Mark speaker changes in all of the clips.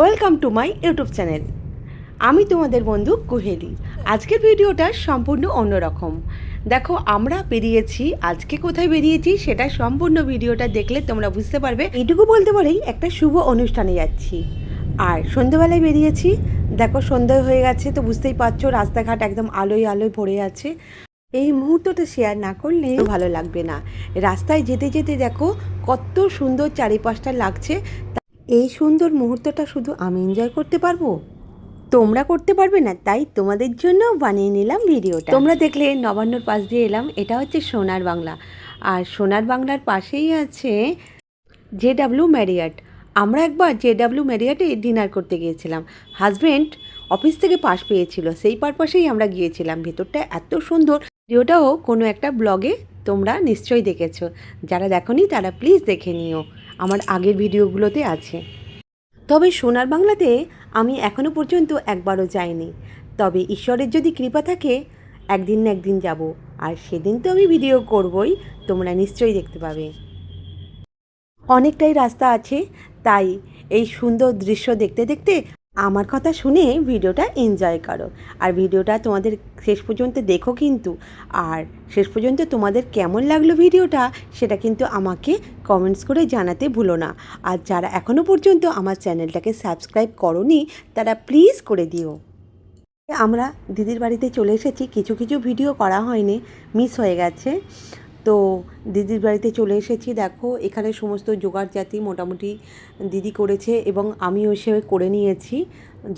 Speaker 1: Welcome to my YouTube channel. আমি তোমাদের বন্ধু কুহেলি। আজকের ভিডিওটা সম্পূর্ণ অন্যরকম। দেখো, আমরা বেরিয়েছি, আজকে কোথায় বেরিয়েছি সেটা সম্পূর্ণ ভিডিওটা দেখলে তোমরা বুঝতে পারবে। এইটুকু বলতে পারেই একটা শুভ অনুষ্ঠানে যাচ্ছি। আর সন্ধ্যেবেলায় বেরিয়েছি। দেখো, সন্ধ্যা হয়ে গেছে, তো বুঝতেই পারছ, রাস্তাঘাট একদম আলোয় আলোয় ভরে আছে। এই মুহূর্তটা শেয়ার না করলে ভালো লাগবে না। রাস্তায় যেতে যেতে দেখো, কত সুন্দর চারিপাশটা লাগছে। এই সুন্দর মুহূর্তটা শুধু আমি এনজয় করতে পারব? তোমরা করতে পারবে না, তাই তোমাদের জন্য বানিয়ে নিলাম ভিডিওটা। তোমরা দেখলে নবান্নর পাশ দিয়ে এলাম, এটা হচ্ছে সোনার বাংলা। আর সোনার বাংলার পাশেই আছে জে ডাব্লিউ ম্যারিয়াট। আমরা একবার জে ডাব্লিউ ম্যারিয়াটে ডিনার করতে গিয়েছিলাম। হাজব্যান্ড অফিস থেকে পাশ পেয়েছিল, সেই পারপাসেই আমরা গিয়েছিলাম। ভেতরটা এত সুন্দর। ভিডিওটাও কোনো একটা ব্লগে তোমরা নিশ্চয়ই দেখেছ। যারা দেখোনি তারা প্লিজ দেখে নিও। আমার আগের ভিডিওগুলোতে আছে। তবে সোনার বাংলাতে আমি এখনও পর্যন্ত একবারও যাইনি। তবে ঈশ্বরের যদি কৃপা থাকে, একদিন না একদিন যাব। আর সেদিন তো আমি ভিডিও করবই, তোমরা নিশ্চয়ই দেখতে পাবে। অনেকটাই রাস্তা আছে, তাই এই সুন্দর দৃশ্য দেখতে দেখতে আমার কথা শুনে ভিডিওটা এনজয় করো। আর ভিডিওটা তোমাদের শেষ পর্যন্ত দেখো কিন্তু। আর শেষ পর্যন্ত তোমাদের কেমন লাগল ভিডিওটা সেটা কিন্তু আমাকে কমেন্টস করে জানাতে ভুলো না। আর যারা এখনও পর্যন্ত আমার চ্যানেলটাকে সাবস্ক্রাইব করনি, তারা প্লিজ করে দিও। আমরা দিদির বাড়িতে চলে এসেছি, কিছু কিছু ভিডিও করা হয়নি মিস হয়ে গেছে। তো দিদির বাড়িতে চলে এসেছি। দেখো এখানে সমস্ত জোগাড় জাতি মোটামুটি দিদি করেছে এবং আমিও এসে করে নিয়েছি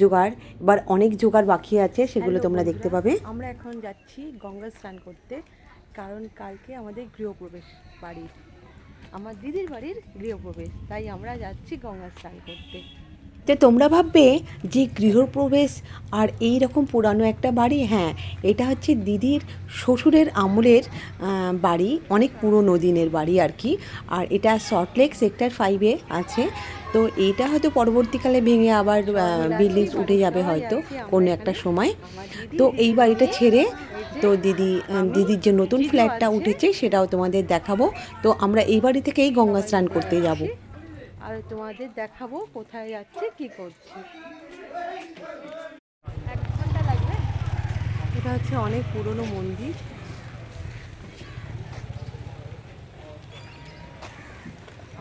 Speaker 1: জোগাড়। এবার অনেক জোগাড় বাকি আছে সেগুলো তোমরা দেখতে পাবে। আমরা এখন যাচ্ছি গঙ্গা স্নান করতে কারণ কালকে আমাদের গৃহপ্রবেশ বাড়ির আমার দিদির বাড়ির গৃহপ্রবেশ তাই আমরা যাচ্ছি গঙ্গা স্নান করতে। তো তোমরা ভাববে যে গৃহপ্রবেশ আর এই রকম পুরানো একটা বাড়ি হ্যাঁ এটা হচ্ছে দিদির শ্বশুরের আমলের বাড়ি, অনেক পুরনো দিনের বাড়ি আর কি। আর এটা সল্টলেক সেক্টর ফাইভে আছে। তো এটা হয়তো পরবর্তীকালে ভেঙে আবার বিল্ডিংস উঠে যাবে হয়তো কোনো একটা সময়। তো এই বাড়িটা ছেড়ে তো দিদি দিদির যে নতুন ফ্ল্যাটটা উঠেছে সেটাও তোমাদের দেখাবো। তো আমরা এই বাড়ি থেকেই গঙ্গা স্নান করতে যাব। আর তোমাদের দেখাবো কোথায় যাচ্ছে কি করছি। এটা হচ্ছে অনেক পুরনো মন্দির।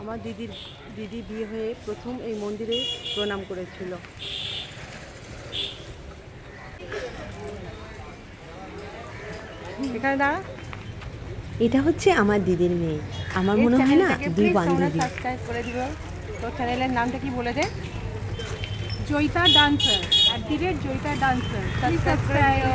Speaker 1: আমার দিদির দিদি বিয়ে হয়ে প্রথম এই মন্দিরে প্রণাম করেছিল। এখানে দাঁড়া। এটা হচ্ছে আমার দিদির মেয়ে। আমার মনে হয় না দুই বান্ধবী।
Speaker 2: তোর চ্যানেলের নামটা কি বলে দে? Joyita dancer at the rate Joyita dancer subscribe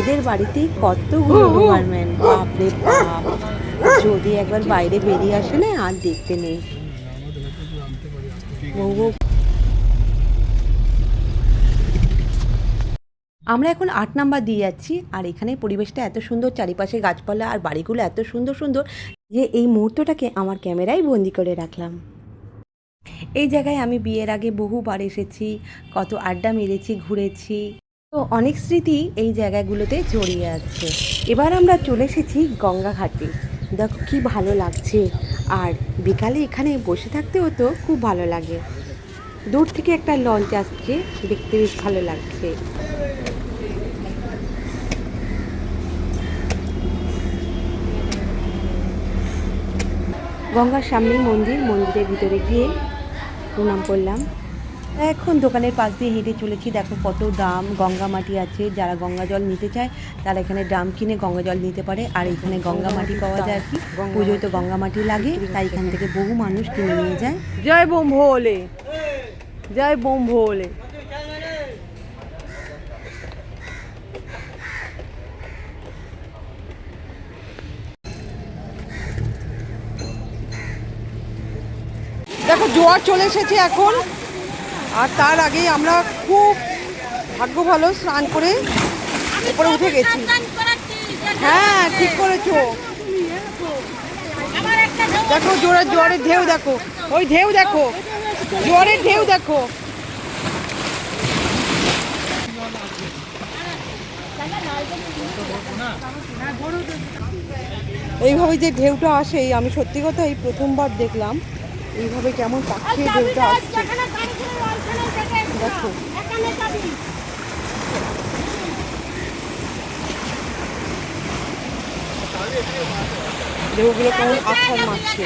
Speaker 1: এদের বাড়িতেই কতগুলো ডোবারম্যান বাপরে বাপ। যদি একবার বাইরে বেরিয়ে আসে না আর দেখতে নেই। বউ আমরা এখন আট নাম্বার দিয়ে যাচ্ছি, আর এখানে পরিবেশটা এত সুন্দর, চারিপাশে গাছপালা আর বাড়িগুলো এত সুন্দর সুন্দর যে এই মুহূর্তটাকে আমার ক্যামেরায় বন্দি করে রাখলাম। এই জায়গায় আমি বিয়ের আগে বহুবার এসেছি, কত আড্ডা মেরেছি, ঘুরেছি। তো অনেক স্মৃতি এই জায়গাগুলোতে জড়িয়ে আছে। এবার আমরা চলে এসেছি গঙ্গা ঘাটে দেখো কি ভালো লাগছে। আর বিকালে এখানে বসে থাকতে হতো খুব ভালো লাগে। দূর থেকে একটা লঞ্চ আসছে, দেখতে বেশ ভালো লাগছে। গঙ্গার সামনেই মন্দির, মন্দিরের ভিতরে গিয়ে প্রণাম করলাম। এখন দোকানের পাশ দিয়ে হেঁটে চলেছি। দেখো কত দাম, গঙ্গা মাটি আছে। যারা গঙ্গা জল নিতে চায়, তারা এখানে ড্রাম কিনে গঙ্গা জল নিতে পারে। আর এখানে গঙ্গা মাটি পাওয়া যায় আর কি। পুজোয় তো গঙ্গা মাটি লাগে, তাই এখান থেকে বহু মানুষ কিনে নিয়ে যায়।
Speaker 2: জয় বোম ভোলে জয় বোম ভোলে দেখো, জোয়ার চলে এসেছে এখন। আর তার আগেই আমরা খুব ভাগ্য ভালো স্নান করে উপরে উঠে গেছি। হ্যাঁ ঠিক করেছ। দেখো জোরে জোয়ারের ঢেউ দেখো। ওই ঢেউ দেখো। জোয়ারের ঢেউ দেখো। এইভাবে যে ঢেউটা আসে আমি সত্যি কথা এই প্রথমবার দেখলাম। এইভাবে কেমন পাখির ঢেউটা আসছে? দেখো ঢেউগুলো কেমন আছাড় মারছে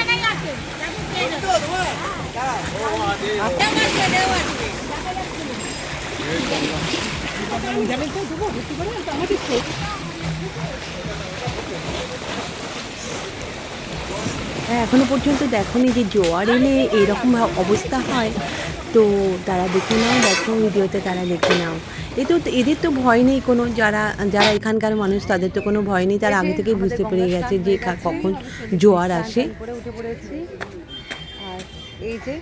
Speaker 1: হ্যাঁ এখনও পর্যন্ত দেখোনি যে জোয়ার এলে এরকম অবস্থা হয়। তো তারা দেখে নাও দেখো ভিডিওতে তারা দেখে নাও। এ তো এদের তো ভয় নেই কোনো যারা যারা এখানকার মানুষ তাদের তো কোনো ভয় নেই। তারা আগে থেকেই বুঝতে পেরে গেছে যে কখন জোয়ার আসে।
Speaker 2: উঠে পড়েছি। আর এই যে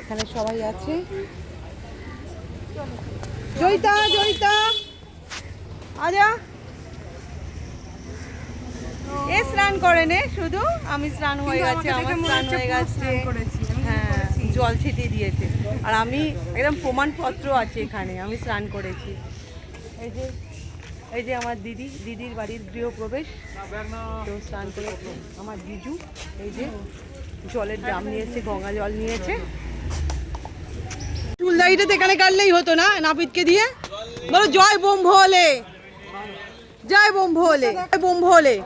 Speaker 2: এখানে সবাই আছে। জয়িতা জয়িতা আজা। এ স্নান করে নে শুধু? আমি স্নান হয়ে গেছে আমার স্নান হয়ে গেছে। হ্যাঁ জল ছিটিয়ে দিয়েছে। আর আমি একদম প্রমাণপত্র আছে এখানে আমি স্নান করেছি। এই যে এই যে আমার দিদি দিদির বাড়ির গৃহপ্রবেশ। তো স্নান করে আমার জিজু এই যে জলের ড্রাম নিয়েছে গঙ্গা জল নিয়েছে। চুলদাড়িটা তো এখানে কাটলেই হতো না নাপিতকে দিয়ে? বলো জয় বোম ভোলে জয় বোম ভোলে জয় বোম ভোলে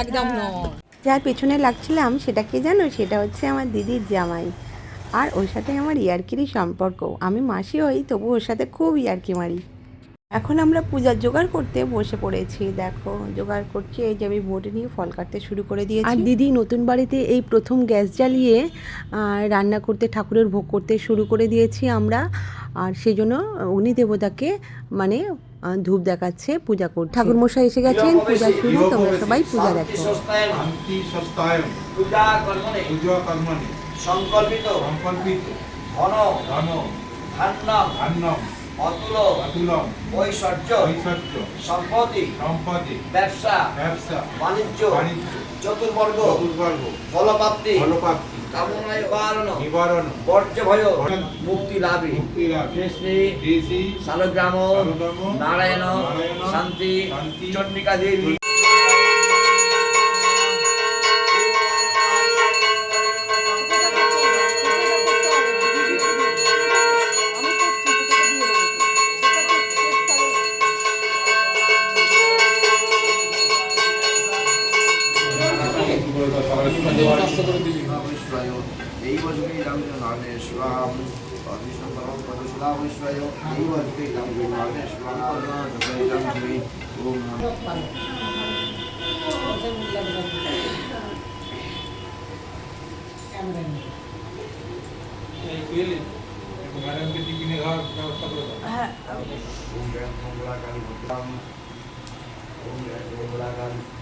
Speaker 2: একদম
Speaker 1: যার পেছনে লাগছিলাম, সেটা কে জানো? সেটা হচ্ছে আমার দিদির জামাই। আর ওর সাথে আমার ইয়ার্কিরই সম্পর্ক। আমি মাসি হই, তবু ওর সাথে খুব ইয়ার্কি মারি। এখন আমরা পূজার জোগাড় করতে বসে পড়েছি। দেখো জোগাড় করছি। এই যে আমি বোটে নিয়ে ফল কাটতে শুরু করে দিয়েছি। আর দিদি নতুন বাড়িতে এই প্রথম গ্যাস জ্বালিয়ে রান্না করতে ঠাকুরের ভোগ করতে শুরু করে দিয়েছি আমরা। আর সেই জন্য উনি দেবতাকে মানে ধূপ দেখাচ্ছে পূজা করছে। ঠাকুর মশাই এসে গেছেন পূজা শুরু তোমরা সবাই পূজা দেখো।
Speaker 3: শান্তি সস্তায়ন
Speaker 4: পূজা কর্মণে
Speaker 3: পূজা কর্মণি
Speaker 4: সংকল্পিত।
Speaker 3: সংকল্পিত। ধন।
Speaker 4: ধান্য
Speaker 3: ধান্যম।
Speaker 4: অতুল
Speaker 3: অতুলম
Speaker 4: ঐশ্বর্য
Speaker 3: ঐশ্বর্য
Speaker 4: সম্পত্তি
Speaker 3: সম্পদে
Speaker 4: ব্যবসা
Speaker 3: ব্যবসা
Speaker 4: বাণিজ্য
Speaker 3: বাণিজ্য
Speaker 4: চতুর্বর্গ
Speaker 3: চতুর্বর্গ
Speaker 4: ফলপ্রাপ্তি
Speaker 3: ফলপ্রাপ্তি
Speaker 4: কামনায় বারণ
Speaker 3: নিবারণ
Speaker 4: বর্জ্য ভয়
Speaker 3: শান্তি,
Speaker 4: মুক্তি লাভে।
Speaker 3: মুক্তি লাভ।
Speaker 4: শ্রী শ্রী
Speaker 3: শ্রী শ্রী
Speaker 4: শালগ্রাম
Speaker 3: শালগ্রাম
Speaker 4: নারায়ণ শান্তি চন্ডিকা দেবী।
Speaker 5: विश्वायो दैव जुगीराम नामे स्वाहम अभिषम परम पदसुदा विश्वायो दैव
Speaker 2: जुगीराम नामे स्वाहम
Speaker 4: जुगीराम
Speaker 3: जुगी
Speaker 4: ओम ओम
Speaker 3: जय ओम
Speaker 4: बड़ा काली
Speaker 3: ओम जय
Speaker 4: ओम बड़ा
Speaker 3: काली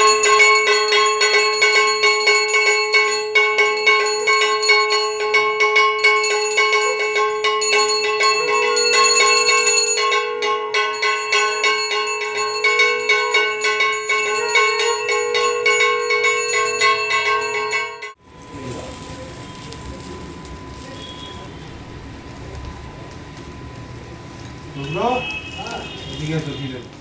Speaker 3: ঠিক আছে ঠিক আছে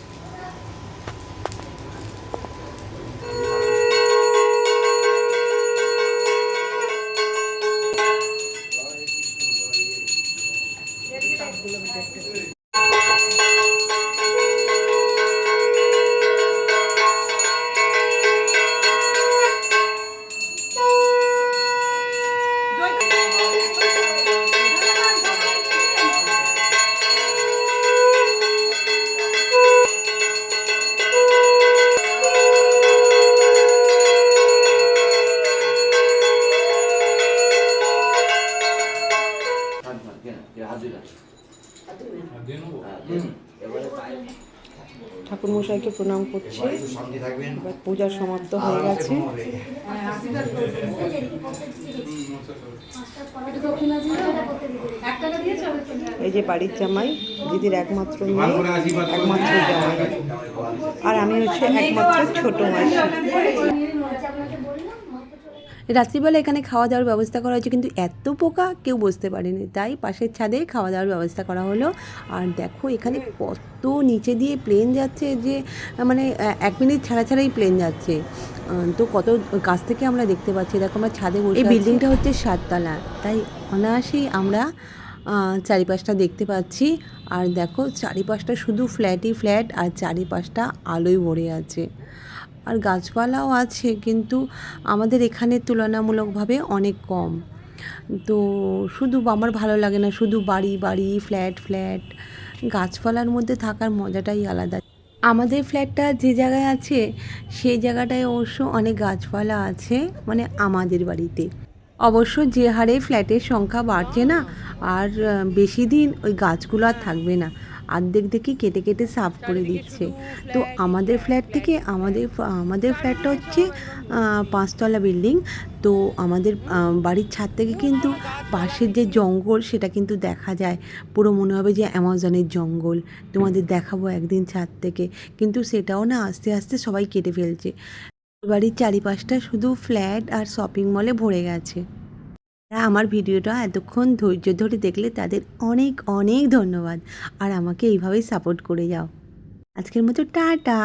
Speaker 1: ঠাকুর মশাইকে প্রণাম করছি। এবার পূজা সমাপ্ত হয়ে গেছে। এই যে বাড়ির জামাই দিদির একমাত্র মেয়ে একমাত্র জামাই। আর আমি হচ্ছে একমাত্র ছোট মাসি। রাত্রিবেলা এখানে খাওয়া দাওয়ার ব্যবস্থা করা হয়েছে কিন্তু এত পোকা কেউ বসতে পারেনি। তাই পাশের ছাদে খাওয়া দাওয়ার ব্যবস্থা করা হলো। আর দেখো এখানে কত নিচে দিয়ে প্লেন যাচ্ছে যে মানে এক মিনিট ছাড়া ছাড়াই প্লেন যাচ্ছে। তো কত কাছ থেকে আমরা দেখতে পাচ্ছি? দেখো আমরা ছাদে বসে এই বিল্ডিংটা হচ্ছে সাততলা। তাই অনায়াসেই আমরা চারিপাশটা দেখতে পাচ্ছি। আর দেখো চারিপাশটা শুধু ফ্ল্যাটই ফ্ল্যাট আর চারিপাশটা আলোয় ভরে আছে। আর গাছপালাও আছে, কিন্তু আমাদের এখানে তুলনামূলকভাবে অনেক কম। তো শুধু আমার ভালো লাগে না, শুধু বাড়ি বাড়ি ফ্ল্যাট ফ্ল্যাট গাছপালার মধ্যে থাকার মজাটাই আলাদা। আমাদের ফ্ল্যাটটা যে জায়গায় আছে, সেই জায়গাটায় অবশ্য অনেক গাছপালা আছে মানে আমাদের বাড়িতে। অবশ্য যে হারে ফ্ল্যাটের সংখ্যা বাড়ছে না, আর বেশি দিন ওই গাছগুলো আর থাকবে না। অর্ধেক দেখি কেটে কেটে সাফ করে দিচ্ছে। তো আমাদের ফ্ল্যাট থেকে আমাদের আমাদের ফ্ল্যাটটা হচ্ছে পাঁচতলা বিল্ডিং তো আমাদের বাড়ির ছাদ থেকে কিন্তু পাশের যে জঙ্গল সেটা কিন্তু দেখা যায়। পুরো মনে হবে যে অ্যামাজনের জঙ্গল। তোমাদের দেখাবো একদিন ছাদ থেকে। কিন্তু সেটাও না আস্তে আস্তে সবাই কেটে ফেলছে। বাড়ির চারিপাশটা শুধু ফ্ল্যাট আর শপিং মলে ভরে গেছে। যারা আমার ভিডিওটা এতক্ষণ ধৈর্য ধরে দেখলে তাদের অনেক অনেক ধন্যবাদ। আর আমাকে এইভাবেই সাপোর্ট করে যাও। আজকের মতো টাটা।